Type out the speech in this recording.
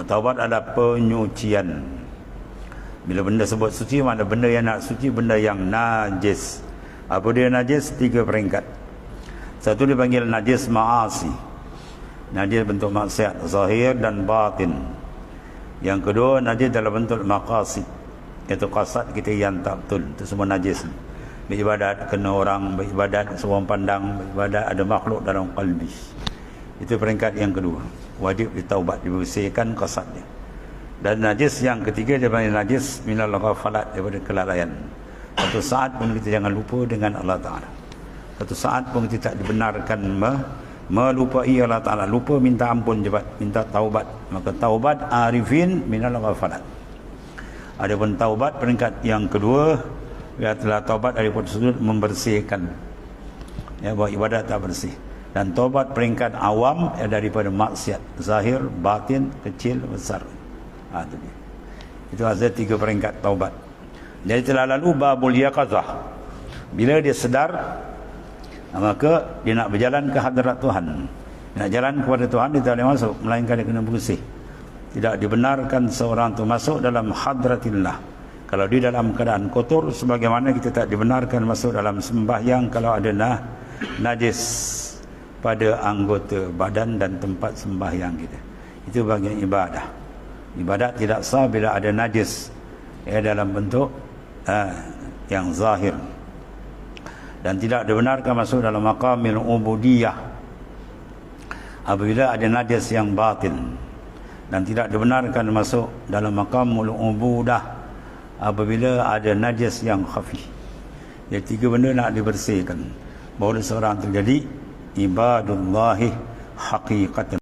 Taubat adalah penyucian. Bila benda sebut suci, mana benda yang nak suci, benda yang najis. Apa dia najis? Tiga peringkat. Satu dipanggil najis ma'asi. Najis bentuk maksiat, zahir dan batin. Yang kedua, najis dalam bentuk maqasid. Iaitu kasat kita yang tak betul. Itu semua najis. Beribadat, kena orang, beribadat, semua pandang, beribadat, ada makhluk dalam kalbi. Itu peringkat yang kedua. Wajib ditaubat, dibersihkan kasat dia. Dan najis yang ketiga dia panggil najis minal ghafalat daripada kelalaian. Satu saat pun kita jangan lupa dengan Allah Ta'ala. Satu saat pun kita tak dibenarkan me, melupai Allah Ta'ala. Lupa minta ampun cepat, minta taubat. Maka taubat arifin minal ghafalat. Adapun taubat peringkat yang kedua, ia telah taubat daripada sudut membersihkan. Ya, bahawa ibadat tak bersih. Dan taubat peringkat awam ya, daripada maksiat. Zahir, batin, kecil, besar. Ha, itu dia. Itu ada tiga peringkat taubat. Jadi telah lalu babul yaqazah. Bila dia sedar, maka dia nak berjalan ke hadrat Tuhan. Dia nak jalan kepada Tuhan, dia tak boleh masuk. Melainkan dia kena bersih. Tidak dibenarkan seorang itu masuk dalam hadratillah. Kalau dia dalam keadaan kotor, sebagaimana kita tak dibenarkan masuk dalam sembahyang kalau ada nah, najis pada anggota badan dan tempat sembahyang kita. Itu bagian ibadah. Ibadat tidak sah bila ada najis ya, dalam bentuk uh, yang zahir. Dan tidak dibenarkan masuk dalam maqamil ubudiyah apabila ada najis yang batin. Dan tidak dibenarkan masuk dalam maqamul ubudah apabila ada najis yang khafi. Jadi tiga benda nak dibersihkan. Bahawa seorang terjadi عباد الله حقيقة.